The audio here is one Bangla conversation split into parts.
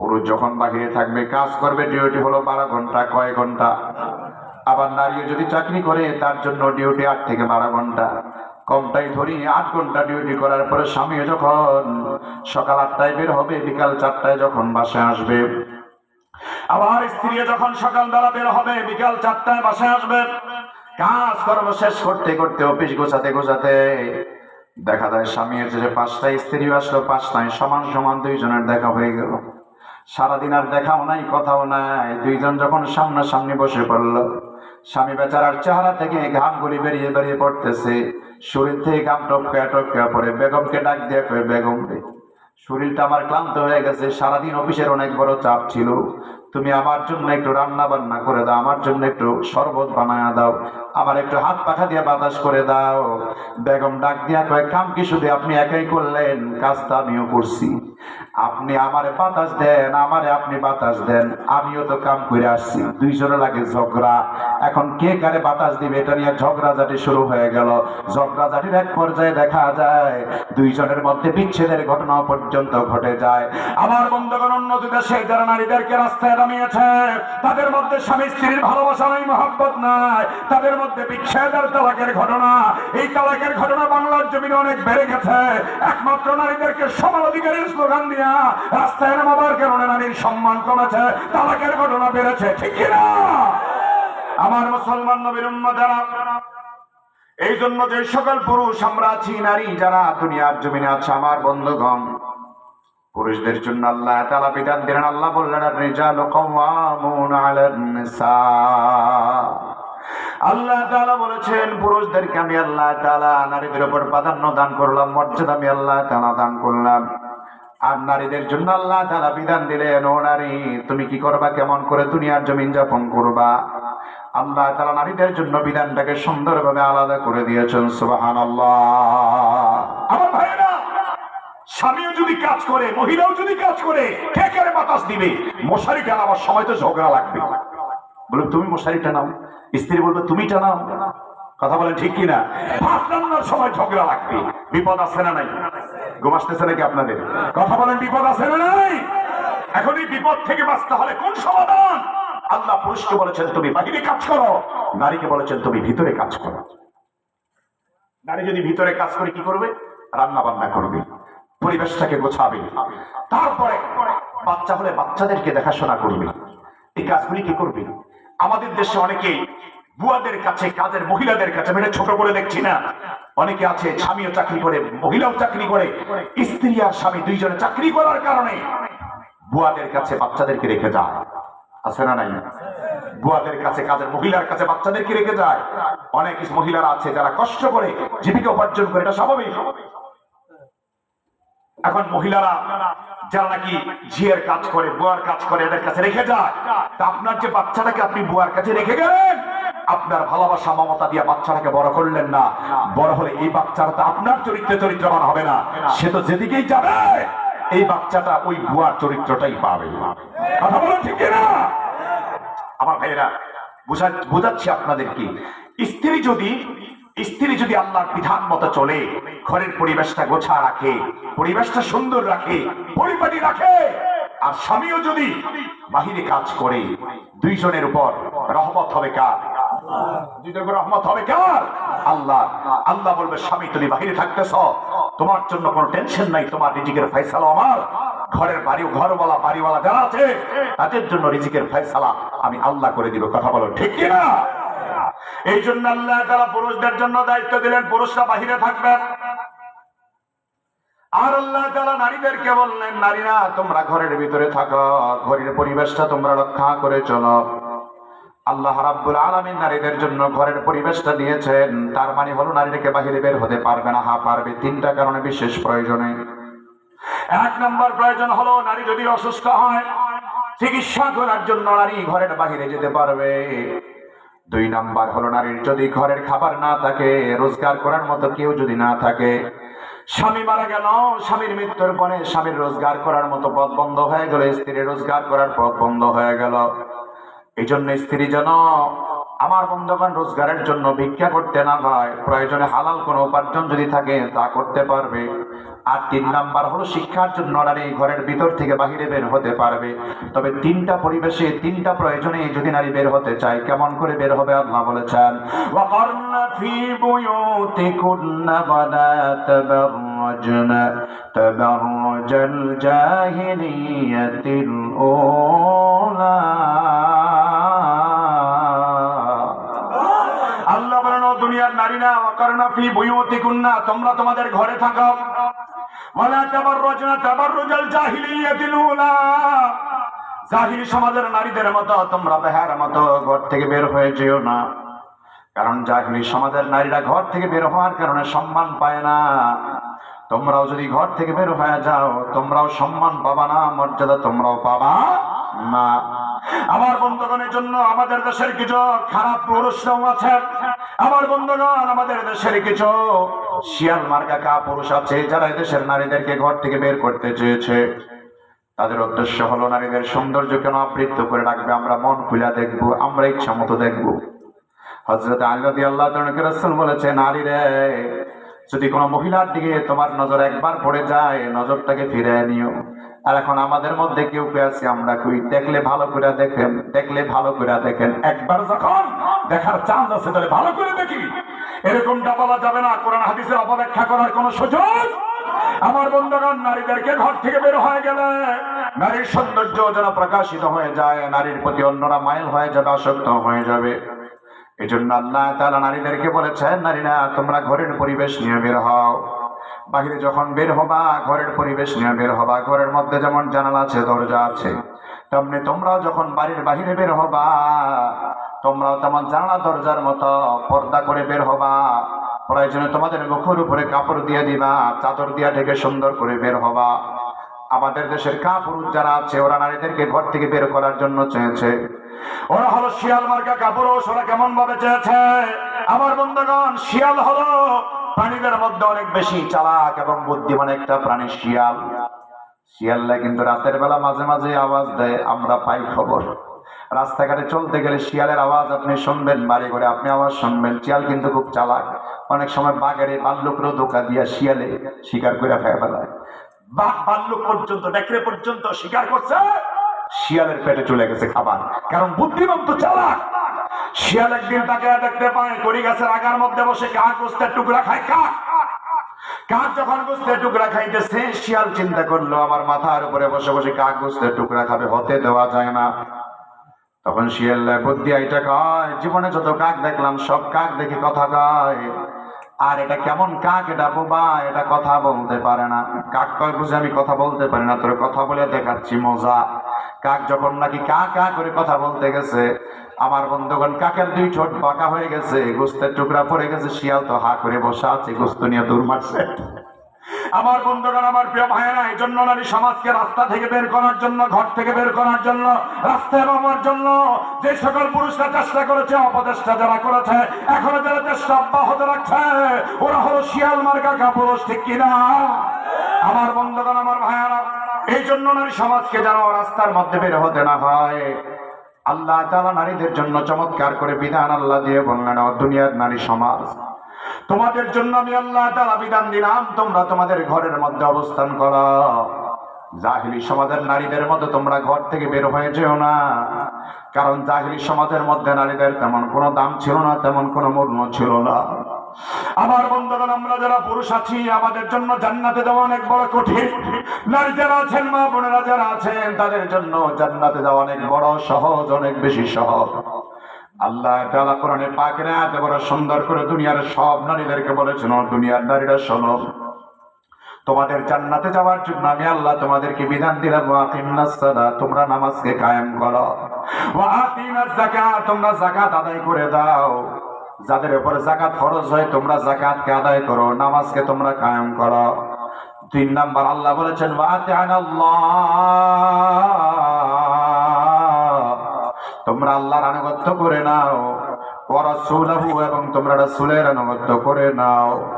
পুরুষ যখন বাহিরে থাকবে, কাজ করবে ডিউটি হলো বারো ঘণ্টা, কয় ঘণ্টা? আবার নারীও যদি চাকরি করে, তার জন্য ডিউটি আট থেকে বারো ঘণ্টা। কমটাই ধরি, আট ঘণ্টা ডিউটি করার পরে স্বামীও যখন সকাল আটটায় বের হবে, বিকাল চারটায় যখন বাসায় আসবে। আবার স্ত্রী যখন সকালবেলা বের হবে, বিকাল চারটায় বাসায় আসবে। কাজ কর্ম শেষ করতে করতে, অফিস গোছাতে গোছাতে দেখা যায় স্বামী যে পাঁচটায় স্ত্রী আসলো, পাঁচটায় সমান সমান দুইজনের দেখা হয়ে গেল। সারাদিন আর দেখাও নাই, কথাও নাই। দুইজন যখন সামনাসামনি বসে পড়ল, স্বামী বেচারার চেহারা থেকে ঘামগুলি বেরিয়ে বেরিয়ে পড়তেছে। শরীর থেকে ঘাম টপকা টপকা পড়ে, বেগমকে ডাক দিয়ে কয়ে, বেগম রে, শরীরটা আমার ক্লান্ত হয়ে গেছে, সারাদিন অফিসের অনেক বড় চাপ ছিল। তুমি আমার জন্য একটু রান্না বান্না করে দাও, আমার জন্য একটু শরবত বানায় দাও, আমার একটু হাত পাখা দিয়ে বাতাস করে দাও। বেগম ডাক দিয়া কয়েক কাম কি শুধু, আপনি একাই করলেন, কাজটা আমিও করছি। আপনি আমারে বাতাস দেন, আমারে আপনি বাতাস দেন, আমিও তো কাম করে আসছি। দুইজনে লাগে ঝগড়া এখন কে কারে বাতাস দিবে? এটা নিয়ে ঝগড়াঝাটি শুরু হয়ে গেল। ঝগড়াঝাটির এক পর্যায়ে দেখা যায়, দুইজনের মধ্যে বিচ্ছেদের ঘটনা পর্যন্ত ঘটে যায়। আমার বন্ধুগণ উন্নত দেশে যারা নারীদেরকে রাস্তায় নামিয়েছে, তাদের মধ্যে স্বামী স্ত্রীর ভালোবাসা নাই, মহাব্বত নাই। তাদের মধ্যে বিচ্ছেদের তালাকের ঘটনা। এই তালাকের ঘটনা বাংলার জমিনে অনেক বেড়ে গেছে। একমাত্র নারীদেরকে সমান অধিকারের স্লোগান দিয়া রাস্তায় নামাবার কারণে নারীর সম্মান কমেছে, তালাকের ঘটনা বেড়েছে, ঠিক কিনা? আমার মুসলমান নবীর উম্মতেরা, এই জন্য যে সকল পুরুষ, আমরা আছি, নারী যারা দুনিয়ার জমিনে আছে, আমার বন্ধুগণ, পুরুষদের জন্য আল্লাহ তাআলা বিধান দিলেন, আল্লাহ বললেন রিজালু আল্লাহ তাআলা বলেছেন, পুরুষদেরকে আমি আল্লাহ তাআলা নারীদের উপর প্রাধান্য দান করলাম, মর্যাদা আমি আল্লাহ তাআলা দান করলাম। আর নারীদের জন্য আল্লাহ তাআলা বিধান দিলেন, ও নারী, তুমি কি করবা? কেমন করে দুনিয়ার জমিন যাপন করবা? আল্লাহ তাআলা নারীদের জন্য বিধানটাকে সুন্দরভাবে আলাদা করে দিয়েছেন, সুবহানাল্লাহ। আমার স্বামীও যদি কাজ করে, মহিলাও যদি কাজ করে, কে কারে বাতাস দিবে? মশারি টানাবার সময় তো ঝগড়া লাগবে। বলে তুমি মশারি টানাও। স্ত্রী বলবে, তুমি টানাও। কথা বলেন ঠিক কিনা? ভাত রান্নার সময় ঝগড়া লাগবে। বিপদ আছে না নাই? ঘুম আসতেছে নাকি আপনাদের? কথা বলেন, বিপদ আছে না নাই? এখন এই বিপদ থেকে বাঁচতে হলে কোন সমাধান? আল্লাহ পুরুষকে বলেছেন, তুমি বাহিরে কাজ করো। নারীকে বলেছেন, তুমি ভিতরে কাজ করো। নারী যদি ভিতরে কাজ করে, কি করবে? রান্না বান্না করবে। পরিবেশটাকে গোছাবে। তারপরে বাচ্চা হলে বাচ্চাদেরকে দেখাশোনা করবে। এই কাজগুলি কি করবে? আমাদের দেশে অনেকেই বুয়াদের কাছে, কাজের মহিলাদের কাছে মেরে ছোট করে দেখছি না, অনেকে আছে, স্বামীও চাকরি করে, মহিলাও চাকরি করে, স্ত্রী আর স্বামী দুইজনে চাকরি করার কারণে বুয়াদের কাছে বাচ্চাদেরকে রেখে যায়। আছে না নাই? বুয়াদের কাছে কাজের মহিলার কাছে বাচ্চাদেরকে রেখে যায়? অনেক মহিলারা আছে যারা কষ্ট করে জীবিকা উপার্জন করে, এটা স্বাভাবিক। এখন মহিলারা যারা নাকি ঝিয়ের কাজ করে, বুয়ার কাজ করে, এদের কাছে রেখে যায়। আপনার যে বাচ্চাটাকে আপনি বুয়ার কাছে রেখে গেলেন, আপনার ভালোবাসা, মমতা দিয়ে বাচ্চাটাকে বড় করলেন না। বড় হলে এই বাচ্চাটা তো আপনার চরিত্রে চরিত্রবান হবে না। সে তো যেদিকেই যাবে। এই বাচ্চাটা ওই বুয়ার চরিত্রটাই পাবে। কথা বলো ঠিক না আমার ভাইয়েরা, বুঝা বোঝাচ্ছি আপনাদেরকে। স্ত্রী যদি স্ত্রী যদি আল্লাহর বিধান মতো চলে, ঘরের পরিবেশটা গোছা রাখে, পরিবেশটা সুন্দর রাখে, পরিপাটি রাখে, আর স্বামীও যদি বাহিরে কাজ করে, দুইজনের উপর রহমত হবে কার? আল্লাহ বলবে, স্বামী, তুমি বাহিরে থাকতেছ। তোমার জন্য কোনো টেনশন নাই, তোমার রিজিকের ফয়সালা আমার। ঘরের বাড়ি, ঘরওয়ালা, বাড়িওয়ালা যারা আছে, তাদের জন্য রিজিকের ফয়সালা আমি আল্লাহ করে দিব। কথা বলো, ঠিক কিনা? এই জন্য আল্লাহ তারা পুরুষদের জন্য দায়িত্ব দিলেন, পুরুষরা বাহিরে থাকবে। আর আল্লাহ তারা নারীদেরকে বললেন, নারীরা, তোমরা ঘরের ভিতরে থাকো, ঘরের পরিবেশটা তোমরা রক্ষা করে চলো। আল্লাহ রাব্বুল আলামিন নারীদের জন্য ঘরের পরিবেশটা দিয়েছেন। তার মানে হলো নারীদেরকে বাহিরে বের হতে পারবে না, হা পারবে। তিনটা কারণে বিশেষ প্রয়োজনে। এক নম্বর প্রয়োজন হলো নারী যদি অসুস্থ হয়, চিকিৎসা করার জন্য নারী ঘরের বাহিরে যেতে পারবে। দুই নাম্বার হলো নারীর যদি ঘরের খাবার না থাকে, রোজগার করার মতো কেউ যদি না থাকে, স্বামী মারা গেল, স্বামীর মৃত্যুর পরে স্বামীর রোজগার করার মতো পথ বন্ধ হয়ে গেল, স্ত্রীর রোজগার করার পথ বন্ধ হয়ে গেল। এই জন্য স্ত্রী যেন আমার বন্ধুগণ রোজগারের জন্য ভিক্ষা করতে না হয় প্রয়োজনে হালাল কোনো উপার্জন যদি থাকে তা করতে পারবে আর তিন নাম্বার হলো শিক্ষার জন্য নারী ঘরের ভিতর থেকে বাহিরে বের হতে পারবে তবে তিনটা পরিবেশে তিনটা প্রয়োজনে যদি নারী বের হতে চায় কেমন করে বের হবে আল্লাহ বলেছেন وقرن في بيوتكن ولا تبرجن تبرج الجاهلية الأولى ওয়াকারনা ফি বুয়ুতিকুন্না, তোমরা তোমাদের ঘরে থাকো। ওয়ালা তাবাররুজনা, তাবাররুজাল জাহিলিয়াতিল উলা জাহিলি সমাজের নারীদের মতো, তোমরা বেহার মতো ঘর থেকে বের হয়ে যেও না। কারণ জাহিলি সমাজের নারীরা ঘর থেকে বের হওয়ার কারণে সম্মান পায় না। তোমরাও যদি ঘর থেকে বের হয়ে যাও, তোমরাও সম্মান পাবা না, মর্যাদা তোমরাও পাবা না। আমার বন্ধুগণের জন্য আমাদের দেশের কিছু খারাপ পুরুষরাও আছে। আমার বন্ধুগণ, আমাদের দেশের কিছু শিয়াল মার্কা কা পুরুষ আছে, যারা দেশের নারীদেরকে ঘর থেকে বের করতে চেয়েছে। তাদের উদ্দেশ্য হলো নারীদের সৌন্দর্য কেন আবৃত্ত করে রাখবে। আমরা মন খুলে দেখব, আমরা ইচ্ছা মতো দেখব হজরত আল্লাহ আল্লাহ বলেছে নারী রে যদি কোনো মহিলার দিকে তোমার নজর একবার পড়ে যায়, নজরটাকে ফিরে নিও। আর এখন আমাদের মধ্যে কেউ কে আছে আমরা কই? দেখলে ভালো করে দেখেন, দেখলে ভালো করে দেখেন। একবার যখন দেখার চান্স আছে, তাহলে ভালো করে দেখি। এরকমটা বলা যাবে না, কোরআন হাদিসের অপব্যাখ্যা করার কোনো সুযোগ। আমার বন্ধুগণ, নারীদেরকে ঘর থেকে বের হয়ে গেলে নারীর সৌন্দর্য যেন প্রকাশিত হয়ে যায়, নারীর প্রতি অন্যরা মাইল হয়ে যাবে, আসক্ত হয়ে যাবে। এই জন্য আল্লাহ তালা নারীদেরকে বলেছেন, নারীরা, তোমরা ঘরের পরিবেশ নিয়ে বের হও। বাহিরে যখন বের হবা, ঘরের পরিবেশ নিয়ে বের হবা। ঘরের মধ্যে যেমন জানালা আছে, দরজা আছে, তেমনি তোমরাও যখন বাড়ির বাহিরে বের হবা, তোমরাও তেমন জানালা, দরজার মতো পর্দা করে বের হবা। প্রয়োজনে তোমাদের মুখের উপরে কাপড় দিয়ে দিবা, চাদর দিয়া ঢেকে সুন্দর করে বের হবা। আমাদের দেশের কা পুরুষ যারা আছে, ওরা নারীদেরকে ঘর থেকে বের করার জন্য চেয়েছে। ওরা হলো শিয়াল মার্কা কাপুরুষ, ওরা কেমন ভাবে চেয়েছে? আমার বন্ধুগণ, শিয়াল হলো প্রাণীদের মধ্যে অনেক বেশি চালাক এবং বুদ্ধিমান একটা প্রাণী শিয়াল। শিয়ালরা কিন্তু রাতের বেলা মাঝে মাঝে আওয়াজ দেয়, আমরা পাই খবর। রাস্তাঘাটে চলতে গেলে শিয়ালের আওয়াজ আপনি শুনবেন, বাড়ি করে আপনি আওয়াজ শুনবেন। শিয়াল কিন্তু খুব চালাক। অনেক সময় বাঘের বাল্যকরও ধোকা দিয়া শিয়ালে শিকার করে ফেলে ফেলায়। বাঘ বাল্যক পর্যন্ত ডেকরে পর্যন্ত শিকার করছে। শিয়ালের পেটে চলে গেছে খাবার। কারণ বুদ্ধিমন্ত চালাক। শিয়াল একদিন তাকে দেখতে পায়, কড়ি গাছের আগার মধ্যে বসে কাক গোস্তের টুকরা খায়, কাক। কাক যখন গোস্তের টুকরা খাইতেছে, শিয়াল চিন্তা করল, আমার মাথার উপরে বসে বসে কাক গোস্তের টুকরা খাবে, হতে দেওয়া যায় না। তখন শিয়াল বুদ্ধি এটা কয়, জীবনে যত কাক দেখলাম, সব কাক দেখে কথা কয়। আর এটা কেমন কাক, এটা বোবা, এটা কথা বলতে পারে না। কাক কয়, বুঝে আমি কথা বলতে পারি না, তোর কথা বলে দেখাচ্ছি, মজা। কাক যখন নাকি কা কা করে কথা বলতে গেছে, আমার বন্ধুগণ, কাকের দুই ঠোঁট বাঁকা হয়ে গেছে, গোস্তের টুকরা পড়ে গেছে, শিয়াল তো হা করে বসা আছে, গোস্ত নিয়ে দূর মারছে। আমার বন্ধুগণ, আমার প্রিয় ভাইয়েরা এই জন্য নারী সমাজকে রাস্তা থেকে বের করার জন্য, ঘর থেকে বের করার জন্য, রাস্তায় নামার জন্য যে সকল পুরুষরা চেষ্টা করেছে অপদেষ্টা যারা করেছে, এখনও যারা চেষ্টা অব্যাহত রাখছে, ওরা হলো শিয়াল মার্কা কাপুরুষ, ঠিক কিনা? আমার বন্ধুগণ, আমার ভাইয়েরা এই জন্য নারী সমাজকে যেন রাস্তার মধ্যে বের হতে না হয়। আল্লাহ তালা নারীদের জন্য চমৎকার করে বিধান আল্লাহ দিয়ে বললেন দুনিয়ার নারী সমাজ তোমাদের জন্য আমি আল্লাহ তালা বিধান দিলাম, তোমরা তোমাদের ঘরের মধ্যে অবস্থান করো। জাহিলি সমাজের নারীদের মধ্যে তোমরা ঘর থেকে বের হয়ে যেও না। কারণ জাহিলি সমাজের মধ্যে নারীদের তেমন কোনো দাম ছিল না, তেমন কোনো মূল্য ছিল না। আমার বন্ধুগণ, আমরা যারা পুরুষ আছি, আমাদের জন্য জান্নাতে যাওয়া অনেক বড় কঠিন। নারী যারা আছেন, মা বোনেরা যারা আছেন, তাদের জন্য জান্নাতে যাওয়া অনেক বড় সহজ, অনেক বেশি সহজ। আল্লাহ তাআলা কোরআনে পাকের এত বড় সুন্দর করে দুনিয়ার সব নারীদেরকে বলেছেন, "ও দুনিয়ার নারীরা, শোনো, তোমাদের জান্নাতে যাওয়ার জন্য আমি আল্লাহ তোমাদেরকে বিধান দিলাম তোমরা নামাজকে কায়েম করো। তোমরা যাকাত আদায় করে দাও। যাদের উপর যাকাত ফরজ হয়, তোমরা যাকাতকে আদায় করো, নামাজকে তোমরা কায়েম করো। তিন নাম্বার, আল্লাহ বলেছেন ওয়াতিআনাল্লাহ তোমরা আল্লাহর আনুগত্য করে নাও। এবং তোমরা আনুগত্য করে নাও।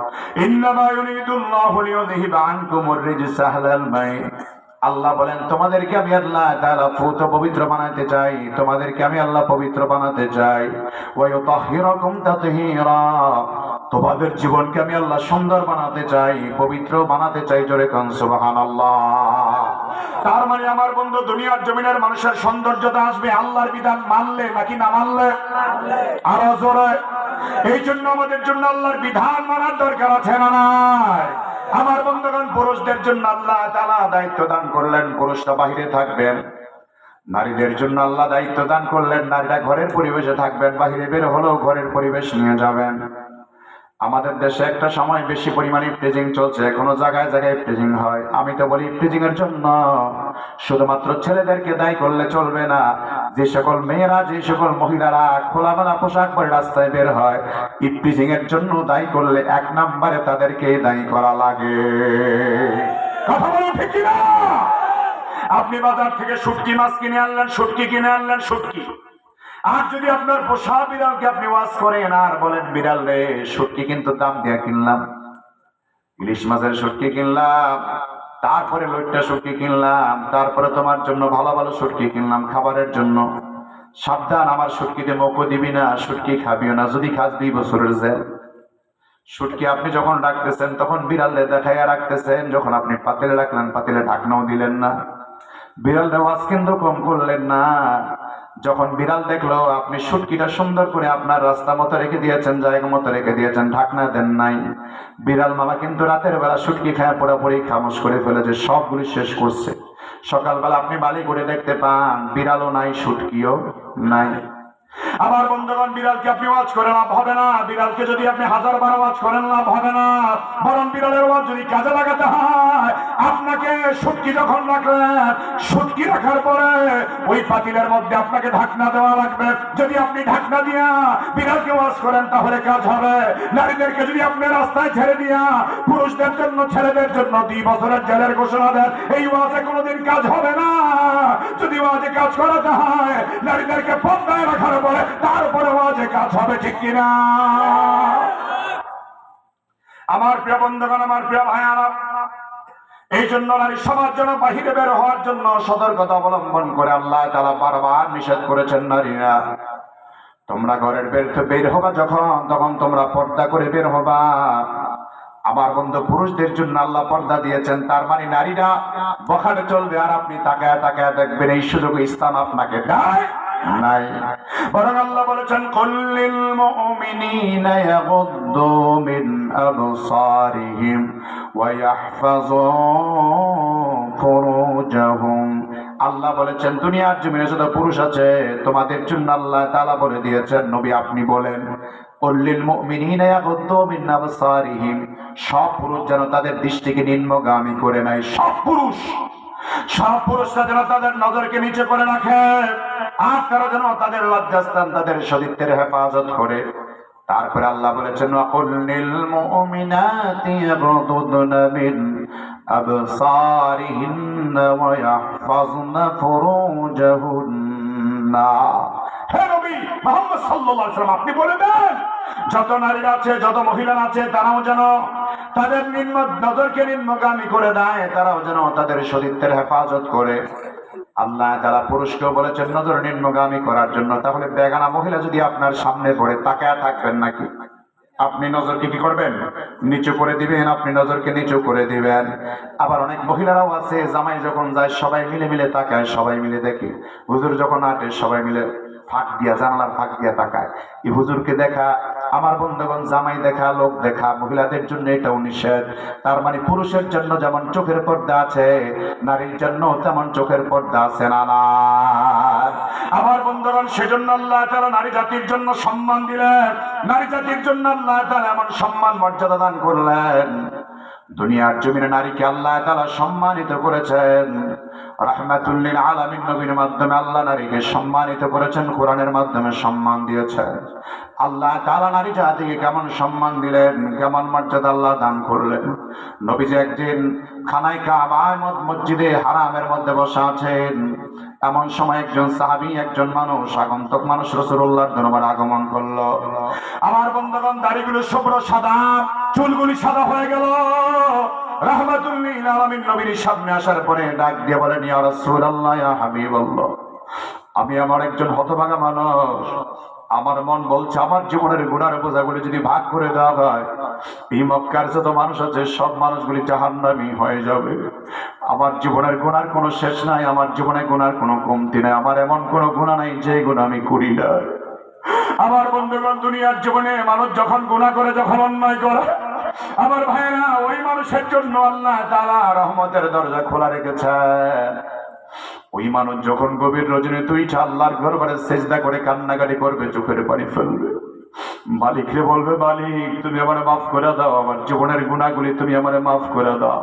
আল্লাহ বলেন, তোমাদেরকে আমি আল্লাহ পবিত্র বানাতে চাই। তোমাদেরকে আমি আল্লাহ পবিত্র বানাতে চাই। তোমাদের জীবনকে আমি আল্লাহ সুন্দর বানাতে চাই, পবিত্র বানাতে চাই জোরে কান সুবাহান তার মানে আমার বন্ধু, দুনিয়ার জমিনের মানুষের সৌন্দর্যতা আসবে আল্লাহর বিধান মানলে, নাকি না মানলে? আরও জোরে। এই জন্য আমাদের জন্য আল্লাহর বিধান মানার দরকার আছে না নাই? আমার বন্ধুগণ, পুরুষদের জন্য আল্লাহ তালা দায়িত্ব দান করলেন, পুরুষরা বাহিরে থাকবেন। নারীদের জন্য আল্লাহ দায়িত্ব দান করলেন, নারীরা ঘরের পরিবেশে থাকবেন, বাহিরে বের হলেও ঘরের পরিবেশ নিয়ে যাবেন। আমাদের দেশে একটা সময় বেশি পরিমাণে প্রেজিং চলছে। এখনও জায়গায় জায়গায় প্রেজিং হয়। আমি তো বলি প্রেজিং এর জন্য। শুধুমাত্র ছেলেদেরকে দায়ী করলে চলবে না। যে সকল মেয়েরা, যে সকল মহিলারা খোলামেলা পোশাক পরে রাস্তায় বের হয় ইপ্রিজিং এর জন্য দায়ী করলে এক নম্বরে তাদেরকে দায়ী করা লাগে। কথা বলো ঠিক আপনি বাজার থেকে শুটকি মাছ কিনে আনলেন, শুটকি কিনে আনলেন, শুটকি। আর যদি আপনার পোষা বিড়ালকে আপনি ওয়াজ করেন, আর বলেন, বিড়াল রে শুটকি কিন্তু দাম দিয়ে কিনলাম। ইলিশ মাছের শুটকি কিনলাম, তারপরে লইট্টা শুটকি কিনলাম, তারপরে তোমার জন্য ভালো ভালো শুটকি কিনলাম খাবারের জন্য। সাবধান, আমার শুটকিতে মৌকো দিবি না শুটকি খাবিও না, যদি খাস দুই বছরের জেল। শুটকি আপনি যখন রাখতেছেন, তখন বিড়ালে দেখাইয়া রাখতেছেন, যখন আপনি পাতিলে রাখলেন, পাতিলে ঢাকনাও দিলেন না। বিড়াল ওয়াজ কিন্তু কম করলেন না। যখন বিড়াল দেখল, আপনি সুটকিটা সুন্দর করে আপনার রাস্তা মতো রেখে দিয়েছেন, জায়গা মতো রেখে দিয়েছেন, ঢাকনা দেন নাই। বিড়াল মামা কিন্তু রাতের বেলা সুটকি খায়, পুরোপুরি খামোশ করে ফেলেছে সবগুলি শেষ করছে। সকালবেলা আপনি বালি করে দেখতে পান, বিড়ালও নাই, সুটকিও নাই। আমার বন্ধুগণ, বিড়ালকে আপনি ওয়াজ করে লাভ হবে না। বিড়ালকে যদি আপনি হাজার বার ওয়াজ করেন, লাভ হবে না। বরং বিড়ালের ওয়াজ যদি কাজে লাগাতে হয়, আপনাকে সুটকি যখন রাখলেন, সুটকি রাখার পরে ওই পাতিলের মধ্যে আপনাকে ঢাকনা দেওয়া লাগবে। যদি আপনি ঢাকনা দিয়া বিড়ালকে ওয়াজ করেন, তাহলে কাজ হবে। নারীদেরকে যদি আপনি রাস্তায় ছেড়ে দিয়া পুরুষদের জন্য, ছেলেদের জন্য দুই বছরের জেলের ঘোষণা দেন, এই ওয়াজে কোনোদিন কাজ হবে না। যদি ওয়াজে কাজ করাতে হয়, নারীদেরকে পর্দায় রাখার পরে তারপরে ওয়াজে কাজ হবে ঠিক কিনা? আমার প্রিয় বন্ধুগণ, আমার প্রিয় ভাইয়ারা, এই জন্য নারী সমাজ যেন বাহিরে বের হওয়ার জন্য সতর্কতা অবলম্বন করে আল্লাহ তালা বারবার নিষেধ করেছেন নারীরা। তোমরা ঘরের বের বের হবা যখন, তখন তোমরা পর্দা করে বের হবা। আমার বন্ধু পুরুষদের জন্য আল্লাহ পর্দা দিয়েছেন, তার মানে নারীরা বখানে চলবে আর আপনি তাকায় তাকায় দেখবেন, এই সুযোগ ইসলাম আপনাকে দেয়। নাই। আল্লাহ বলেছেন মিন ওয়া আল্লাহ বলেছেন, দুনিয়ার জমিনে যত পুরুষ আছে, তোমাদের জন্য আল্লাহ তাআলা বলে দিয়েছেন, নবী আপনি বলেন সব পুরুষ যেন তাদের দৃষ্টিকে নিম্নগামী করে নেয়, সব পুরুষ। সব পুরুষরা যেন তাদের নজরকে নিচে করে রাখে, আর কারও যেন তাদের লজ্জাস্থান, তাদের সতীত্বের হেফাজত করে। তারপরে আল্লাহ বলেছেন ওয়াকুল্লিল মুমিনাতি মিন আবসারিহিন্না ওয়া ইয়াহফাজনা ফুরুজাহুন্না। আপনি যত আছে যত আছে, তারাও যেন তাদের নিম্ন নজরকে নিম্নগামী করে দেয়, তারাও যেন তাদের সতীত্বের হেফাজত করে। আল্লাহ বলেছেন, নজর নিম্নগামী করার জন্য। তাহলে বেগানা মহিলা যদি আপনার সামনে পড়ে, তাকায় থাকবেন নাকি? আপনি নজরকে কি করবেন? নিচু করে দিবেন, আপনি নজরকে নিচু করে দিবেন। আবার অনেক মহিলারাও আছে, জামাই যখন যায়, সবাই মিলে মিলে তাকায়, সবাই মিলে দেখে। হুজুর যখন আটে, সবাই মিলে ফাঁক দিয়া, জানলার ফাঁক দিয়া তাকায়। এই হুজুরকে দেখা, আমার বন্ধুগণ, জামাই দেখা, লোক দেখা, মহিলাদের জন্য এটাও নিষেধ। তার মানে পুরুষের জন্য যেমন চোখের পর্দা আছে, নারীর জন্য তেমন চোখের পর্দা আছে না আমার বন্ধুগণ, সেজন্য আল্লাহ তারা নারী জাতির জন্য সম্মান দিলেন। নারী জাতির জন্য আল্লাহ তারা এমন সম্মান, মর্যাদা দান করলেন। দুনিয়ার জমিনে নারীকে আল্লাহ তালা সম্মানিত করেছেন। রাহমাতুল্লিল আলামিন নবীর মাধ্যমে আল্লাহ নারীকে সম্মানিত করেছেন, কোরআনের মাধ্যমে সম্মান আল্লাহ নারী জাতিকে কেমন সম্মান দিলেন, কেমন মর্যাদা আল্লাহ দান করলেন। নবীজি একদিন খানায় মসজিদে হারামের মধ্যে বসে আছেন। এমন সময় একজন সাহাবী, একজন মানুষ, আগন্তক মানুষ রসুল্লাহর দরবার আগমন করল। আমার বন্ধুগণ, দাড়িগুলো শুভ্র সাদা, চুলগুলি সাদা হয়ে গেল। নবীর সামনে আসার পরে ডাক দিয়ে আমি আমার একজন হতভাগা মানুষ। আমার মন বলছে, আমার জীবনের গুণার বোঝাগুলি যদি ভাগ করে দেওয়া হয়, এই মক্কার যত মানুষ আছে, সব মানুষগুলি জাহান্নামি হয়ে যাবে। আমার জীবনের গুণার কোনো শেষ নাই, আমার জীবনে গুণার কোনো কমতি নাই, আমার এমন কোনো গুণা নাই যে গুণ আমি করি না আমার বন্ধুগণ, দুনিয়ার জীবনে মানুষ যখন গুণা করে, যখন অন্যায় করে আমার ভাইরা, ওই মানুষের জন্য আল্লাহ তাআলা রহমতের দরজা খোলা রেখেছেন। ওই মানুষ যখন গভীর রজনী তুই আল্লাহর ঘর বারে সেজদা করে কান্নাকাটি করবে, চোখের পানি ফেলবে। মালিকরে বলবে, মালিক, তুমি আমার মাফ করে দাও, আমার জীবনের গুণাগুলি তুমি আমার মাফ করে দাও।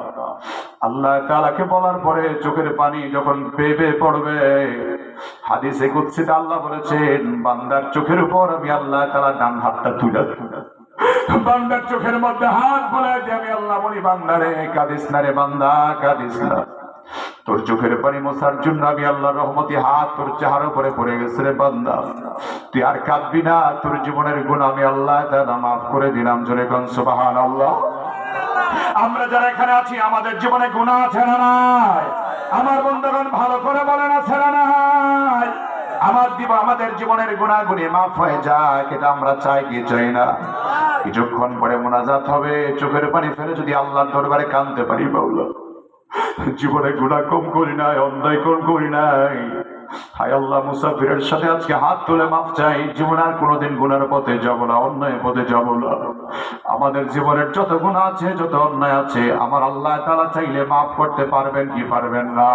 আল্লাহ তালাকে বলার পরে চোখের পানি যখন পেবে পড়বে, হাদিসে কুৎসিত আল্লাহ বলেছেন, বান্দার চোখের উপর আমি আল্লাহ তালা ডান হাতটা তুলে তুলে বান্দার চোখের মধ্যে হাত বলে যে আমি আল্লাহ বলি বান্দারে কাদিস না রে, বান্দা, কাদিস না। তোর চোখের পানি মোছার জন্য আমি আল্লাহ রহমতি হাত তোর চেহারা উপরে পড়ে গেছে রে, বান্দা। তুই আর কাঁদবি না, তোর জীবনের গুণ আমি আল্লাহ তাআলা মাফ করে দিলাম, জোরে কন সুবহান আল্লাহ আমরা যারা এখানে আছি, আমাদের জীবনে গুণা আছে না নাই। আমার বন্ধুগণ, ভালো করে বলেন আছে না নাই। আমার দিব, আমাদের জীবনের গুণাগুলি মাফ হয়ে যায় এটা আমরা চাই কি চাই না। কিছুক্ষণ পরে মোনাজাত হবে, চোখের পানি ফেলে যদি আল্লাহর দরবারে কানতে পারি বাউলা জীবনে গুণা কম করি নাই, অন্যায় কম করি নাই। হায় আল্লাহ, মুসাফিরের সাথে আজকে হাত তুলে মাফ চাই। জীবন আর কোনোদিন গুনার পথে যাব না, অন্যায় পথে যাব না। আমাদের জীবনের যত গুণা আছে, যত অন্যায় আছে, আমার আল্লাহ তারা চাইলে মাফ করতে পারবেন কি পারবেন না।